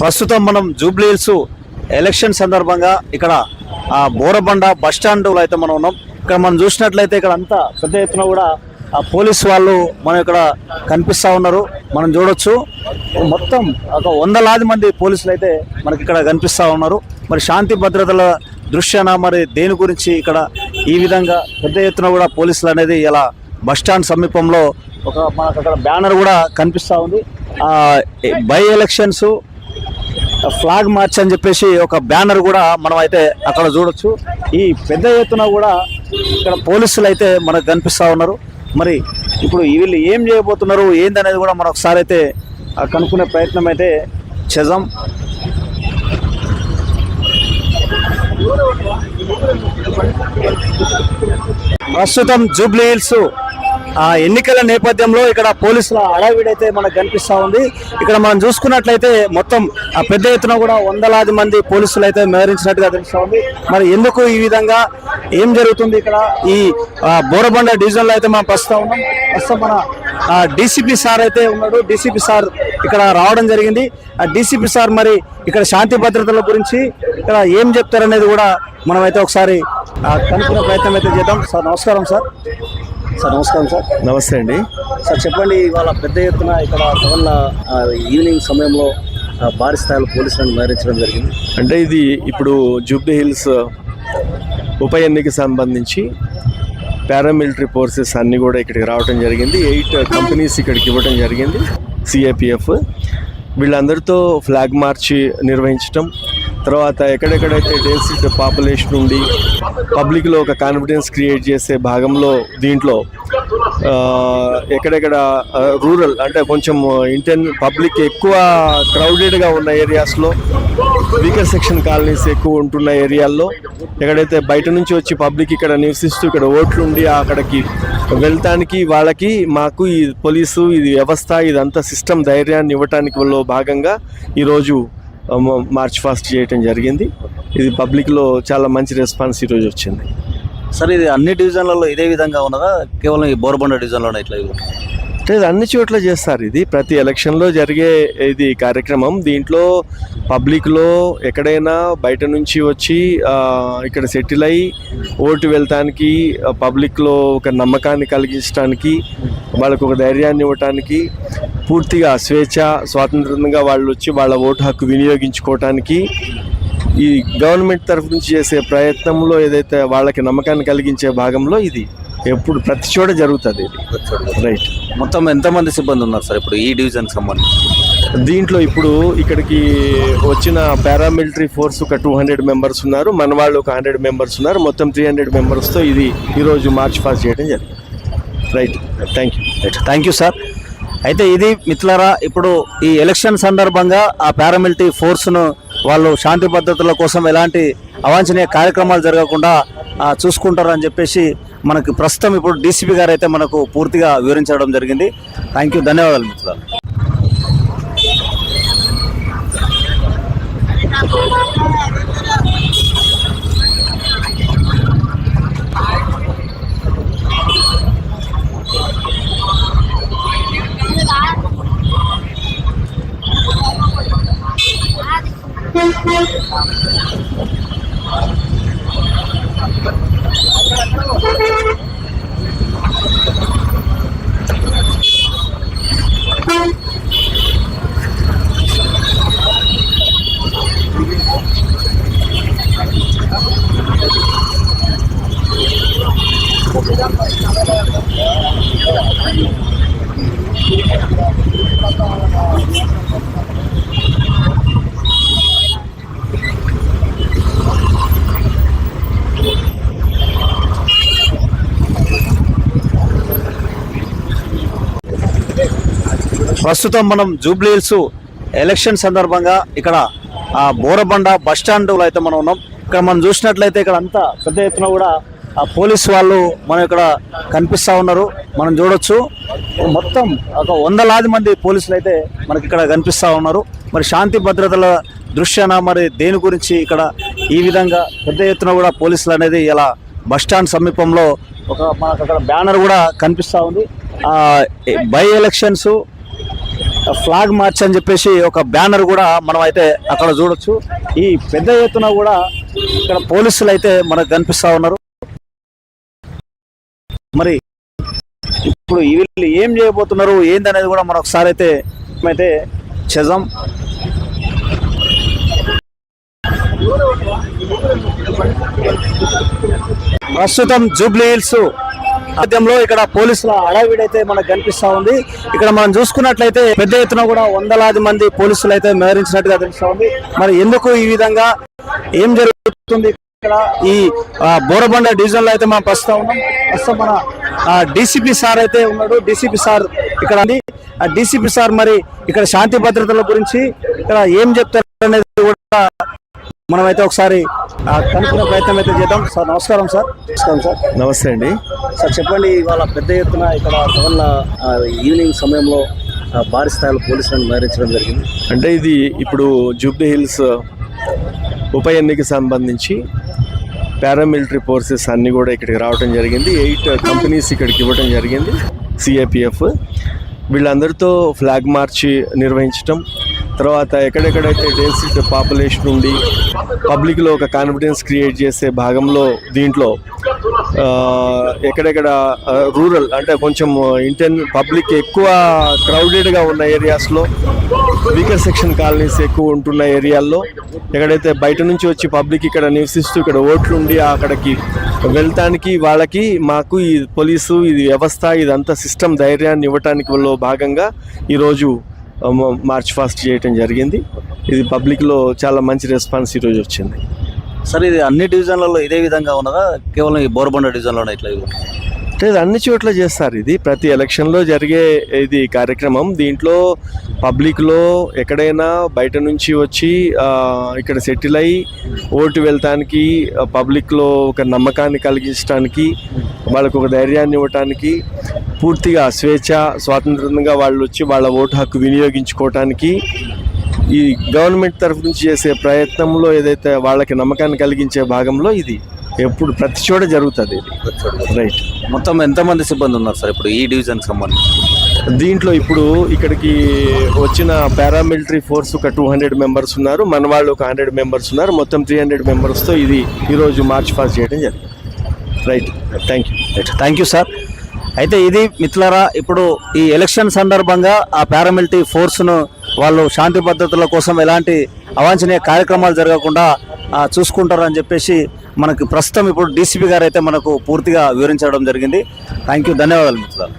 ప్రస్తుతం మనం జూబ్లీహిల్స్ ఎలక్షన్ సందర్భంగా ఇక్కడ ఆ బోరబండ బస్ స్టాండ్ అయితే మనం ఉన్నాం. ఇక్కడ మనం చూసినట్లయితే ఇక్కడ అంతా పెద్ద ఎత్తున కూడా ఆ పోలీస్ వాళ్ళు మనం ఇక్కడ కనిపిస్తా ఉన్నారు. మనం చూడొచ్చు. మొత్తం ఒక వందలాది మంది పోలీసులు అయితే మనకి ఇక్కడ కనిపిస్తా ఉన్నారు. మరి శాంతి భద్రతల దృశ్యాన మరి దేని గురించి ఇక్కడ ఈ విధంగా పెద్ద ఎత్తున కూడా పోలీసులు అనేది ఇలా బస్ స్టాండ్ సమీపంలో ఒక మనకు అక్కడ బ్యానర్ కూడా కనిపిస్తా ఉంది. బై ఎలక్షన్స్ ఫ్లాగ్ మార్చ్ అని చెప్పేసి ఒక బ్యానర్ కూడా మనం అయితే అక్కడ చూడొచ్చు. ఈ పెద్ద ఎత్తున కూడా ఇక్కడ పోలీసులు అయితే మనకు కనిపిస్తూ ఉన్నారు. మరి ఇప్పుడు వీళ్ళు ఏం చేయబోతున్నారు ఏందనేది కూడా మనం ఒకసారి అయితే ఆ, కనుక్కునే ప్రయత్నం అయితే చేద్దాం. ప్రస్తుతం జూబ్లీ హిల్స్ ఆ ఎన్నికల నేపథ్యంలో ఇక్కడ పోలీసుల అడావిడైతే మనకు కనిపిస్తూ ఉంది. ఇక్కడ మనం చూసుకున్నట్లయితే మొత్తం ఆ పెద్ద ఎత్తున కూడా వందలాది మంది పోలీసులు అయితే మేరించినట్టుగా తెలుస్తూ ఉంది. మరి ఎందుకు ఈ విధంగా ఏం జరుగుతుంది ఇక్కడ? ఈ బోరబండ డివిజన్లో అయితే మనం ప్రస్తుతం ఉన్నాం. ప్రస్తుతం మన డీసీపీ సార్ అయితే ఉన్నాడు. డీసీపీ సార్ ఇక్కడ రావడం జరిగింది. ఆ డీసీపీ సార్ మరి ఇక్కడ శాంతి భద్రతల గురించి ఇక్కడ ఏం చెప్తారనేది కూడా మనమైతే ఒకసారి కనుక్కునే ప్రయత్నం అయితే చేద్దాం. సార్ నమస్కారం సార్. సార్ నమస్కారం సార్. నమస్తే అండి. సార్ చెప్పండి ఇవాళ పెద్ద ఎత్తున ఇక్కడ పవన్ల ఈవినింగ్ సమయంలో భారీ స్థాయిలో పోలీసులను మరణించడం జరిగింది. అంటే ఇది ఇప్పుడు జూబ్లీ హిల్స్ ఉప ఎన్నిక సంబంధించి పారామిలిటరీ ఫోర్సెస్ అన్నీ కూడా ఇక్కడికి రావడం జరిగింది. ఎయిట్ కంపెనీస్ ఇక్కడికి ఇవ్వడం జరిగింది. సిఏపిఎఫ్ వీళ్ళందరితో ఫ్లాగ్ మార్చ్ నిర్వహించటం తర్వాత ఎక్కడెక్కడైతే డెన్సిడ్ పాపులేషన్ ఉండి పబ్లిక్లో ఒక కాన్ఫిడెన్స్ క్రియేట్ చేసే భాగంలో దీంట్లో ఎక్కడెక్కడ రూరల్ అంటే కొంచెం ఇంటెన్ పబ్లిక్ ఎక్కువ క్రౌడెడ్గా ఉన్న ఏరియాస్లో వీకర్ సెక్షన్ కాలనీస్ ఎక్కువ ఉంటున్న ఏరియాల్లో ఎక్కడైతే బయట నుంచి వచ్చి పబ్లిక్ ఇక్కడ నివసిస్తూ ఇక్కడ ఓట్లు ఉండి అక్కడికి వెళ్తానికి వాళ్ళకి మాకు ఈ పోలీసు ఇది వ్యవస్థ ఇదంతా సిస్టమ్ ధైర్యాన్ని ఇవ్వటానికి వాళ్ళు భాగంగా ఈరోజు మార్చ్ ఫాస్ట్ చేయటం జరిగింది. ఇది పబ్లిక్లో చాలా మంచి రెస్పాన్స్ ఈరోజు వచ్చింది. సార్ ఇది అన్ని డివిజన్లలో ఇదే విధంగా ఉన్నదా? కేవలం ఈ బోరబండ డివిజన్లోనే ఇట్లా ఇది అన్ని చోట్ల చేస్తారు ఇది. ప్రతి ఎలక్షన్లో జరిగే ఇది కార్యక్రమం. దీంట్లో పబ్లిక్లో ఎక్కడైనా బయట నుంచి వచ్చి ఇక్కడ సెటిల్ అయ్యి ఓటు వెళ్తానికి పబ్లిక్లో ఒక నమ్మకాన్ని కలిగించడానికి వాళ్ళకు ఒక ధైర్యాన్ని ఇవ్వటానికి పూర్తిగా స్వేచ్ఛ స్వాతంత్రంగా వాళ్ళు వచ్చి వాళ్ళ ఓటు హక్కు వినియోగించుకోవటానికి ఈ గవర్నమెంట్ తరఫు నుంచి చేసే ప్రయత్నంలో ఏదైతే వాళ్ళకి నమ్మకాన్ని కలిగించే భాగంలో ఇది ఎప్పుడు ప్రతి చోట జరుగుతుంది ఇది. రైట్ మొత్తం ఎంతమంది సిబ్బంది ఉన్నారు సార్ ఇప్పుడు ఈ డివిజన్ సంబంధించి? దీంట్లో ఇప్పుడు ఇక్కడికి వచ్చిన పారామిలిటరీ ఫోర్స్ ఒక టూ హండ్రెడ్ మెంబర్స్ ఉన్నారు మన వాళ్ళు ఒక హండ్రెడ్ మెంబర్స్ ఉన్నారు మొత్తం త్రీ హండ్రెడ్ మెంబర్స్తో ఇది ఈరోజు మార్చ్ పాస్ చేయడం జరిగింది. Right thank you thank you sir అయితే ఇది మిత్రులరా ఇప్పుడు ఈ ఎలక్షన్ సందర్భంగా ఆ పారామిలిటరీ ఫోర్స్ను వాళ్ళు శాంతి భద్రతల కోసం ఎలాంటి అవాంఛనీయ కార్యక్రమాలు జరగకుండా చూసుకుంటారని చెప్పేసి మనకు ప్రస్తుతం ఇప్పుడు డీసీపీ గారు అయితే మనకు పూర్తిగా వివరించడం జరిగింది. థ్యాంక్ యూ ధన్యవాదాలు మిత్రులారా ప్రస్తుతం మనం జూబ్లీహిల్స్ ఎలక్షన్ సందర్భంగా ఇక్కడ బోరబండ బస్ స్టాండ్లో అయితే మనం ఉన్నాం. ఇక్కడ మనం చూసినట్లయితే ఇక్కడ అంతా పెద్ద ఎత్తున కూడా ఆ పోలీస్ వాళ్ళు మనం ఇక్కడ కనిపిస్తా ఉన్నారు. మనం చూడొచ్చు. మొత్తం ఒక వందలాది మంది పోలీసులు అయితే మనకి ఇక్కడ కనిపిస్తా ఉన్నారు. మరి శాంతి భద్రతల దృశ్యాన మరి దేని గురించి ఇక్కడ ఈ విధంగా పెద్ద ఎత్తున కూడా పోలీసులు అనేది ఇలా బస్టాండ్ సమీపంలో ఒక మనకు అక్కడ బ్యానర్ కూడా కనిపిస్తూ ఉంది. బై ఎలక్షన్స్ ఫ్లాగ్ మార్చ్ అని చెప్పేసి ఒక బ్యానర్ కూడా మనం అయితే అక్కడ చూడొచ్చు. ఈ పెద్ద ఎత్తున కూడా ఇక్కడ పోలీసులు అయితే మనకు కనిపిస్తా ఉన్నారు. మరి ఇప్పుడు వీళ్ళు ఏం చేయబోతున్నారు ఏందనేది కూడా మనం ఒకసారి అయితే అయితే చేద్దాం. ప్రస్తుతం జూబ్లీ హిల్స్ మధ్యంలో ఇక్కడ పోలీసుల అడావిడైతే మనకు కనిపిస్తా ఉంది. ఇక్కడ మనం చూసుకున్నట్లయితే పెద్ద ఎత్తున కూడా వందలాది మంది పోలీసులు అయితే మేరించినట్టుగా తెలుస్తా ఉంది. మరి ఎందుకు ఈ విధంగా ఏం జరుగుతుంది ఇక్కడ? ఈ బోరబండ డివిజన్లో అయితే మనం ప్రస్తుతం ఉన్నాం. ప్రస్తుతం మన డిసిపి సార్ అయితే ఉన్నాడు. డిసిపి సార్ ఇక్కడ ఉంది. డిసిపి సార్ మరి ఇక్కడ శాంతి భద్రతల గురించి ఇక్కడ ఏం చెప్తారు అనేది కూడా మనం అయితే ఒకసారి ఆ, కనుక్కునే ప్రయత్నం అయితే చేద్దాం. సార్ నమస్కారం సార్. నమస్కారం సార్. నమస్తే అండి. సార్ చెప్పండి ఇవాళ పెద్ద ఎత్తున ఇక్కడ పవన్ ఈవినింగ్ సమయంలో ఆ, భారీ స్థాయిలో పోలీసులను మేరించడం జరిగింది. అంటే ఇది ఇప్పుడు జూబ్లీ హిల్స్ ఉప ఎన్నిక సంబంధించి పారామిలిటరీ ఫోర్సెస్ అన్నీ కూడా ఇక్కడికి రావడం జరిగింది. ఎయిట్ కంపెనీస్ ఇక్కడికి ఇవ్వడం జరిగింది. సిఏపిఎఫ్ వీళ్ళందరితో ఫ్లాగ్ మార్చ్ నిర్వహించటం తర్వాత ఎక్కడెక్కడైతే డెన్సిటీ పాపులేషన్ ఉండి పబ్లిక్లో ఒక కాన్ఫిడెన్స్ క్రియేట్ చేసే భాగంలో దీంట్లో ఎక్కడెక్కడ రూరల్ అంటే కొంచెం ఇంటెన్ పబ్లిక్ ఎక్కువ క్రౌడెడ్గా ఉన్న ఏరియాస్లో వీకర్ సెక్షన్ కాలనీస్ ఎక్కువ ఉంటున్న ఏరియాల్లో ఎక్కడైతే బయట నుంచి వచ్చి పబ్లిక్ ఇక్కడ నివసిస్తూ ఇక్కడ ఓట్లు ఉండి అక్కడికి వెళ్తానికి వాళ్ళకి మాకు ఈ పోలీసు ఇది వ్యవస్థ ఇదంతా సిస్టమ్ ధైర్యాన్ని ఇవ్వటానికి వాళ్ళు భాగంగా ఈరోజు మార్చ్ ఫాస్ట్ చేయటం జరిగింది. ఇది పబ్లిక్లో చాలా మంచి రెస్పాన్స్ ఈరోజు వచ్చింది. సార్ ఇది అన్ని డివిజన్లలో ఇదే విధంగా ఉన్నదా? కేవలం ఈ బోరబండ డివిజన్లోనే ఇట్లా ఇది అన్ని చోట్ల చేస్తారు ఇది. ప్రతి ఎలక్షన్లో జరిగే ఇది కార్యక్రమం. దీంట్లో పబ్లిక్లో ఎక్కడైనా బయట నుంచి వచ్చి ఇక్కడ సెటిల్ అయ్యి ఓటు వెళ్తానికి పబ్లిక్లో ఒక నమ్మకాన్ని కలిగించడానికి వాళ్ళకు ఒక ధైర్యాన్ని ఇవ్వటానికి పూర్తిగా స్వేచ్ఛ స్వాతంత్రంగా వాళ్ళు వచ్చి వాళ్ళ ఓటు హక్కు వినియోగించుకోవటానికి ఈ గవర్నమెంట్ తరఫు నుంచి చేసే ప్రయత్నంలో ఏదైతే వాళ్ళకి నమ్మకాన్ని కలిగించే భాగంలో ఇది ఎప్పుడు ప్రతి చోట జరుగుతుంది ఇది. రైట్ మొత్తం ఎంతమంది సిబ్బంది ఉన్నారు సార్ ఇప్పుడు ఈ డివిజన్ సంబంధించి? దీంట్లో ఇప్పుడు ఇక్కడికి వచ్చిన పారామిలిటరీ ఫోర్స్ ఒక టూ హండ్రెడ్ మెంబర్స్ ఉన్నారు మన వాళ్ళు ఒక హండ్రెడ్ మెంబర్స్ ఉన్నారు మొత్తం త్రీ హండ్రెడ్ మెంబర్స్తో ఇది ఈరోజు మార్చ్ పాస్ చేయడం జరిగింది. Right thank you thank you sir అయితే ఇది మిత్రులారా ఇప్పుడు ఈ ఎలక్షన్ సందర్భంగా ఆ పారామిలిటరీ ఫోర్స్ను వాళ్ళు శాంతి భద్రతల కోసం ఎలాంటి అవాంఛనీయ కార్యక్రమాలు జరగకుండా చూసుకుంటారని చెప్పేసి మనకు ప్రస్తుతం ఇప్పుడు డీసీపీ గారు అయితే మనకు పూర్తిగా వివరించడం జరిగింది. థ్యాంక్ యూ ధన్యవాదాలు మిత్రులారా.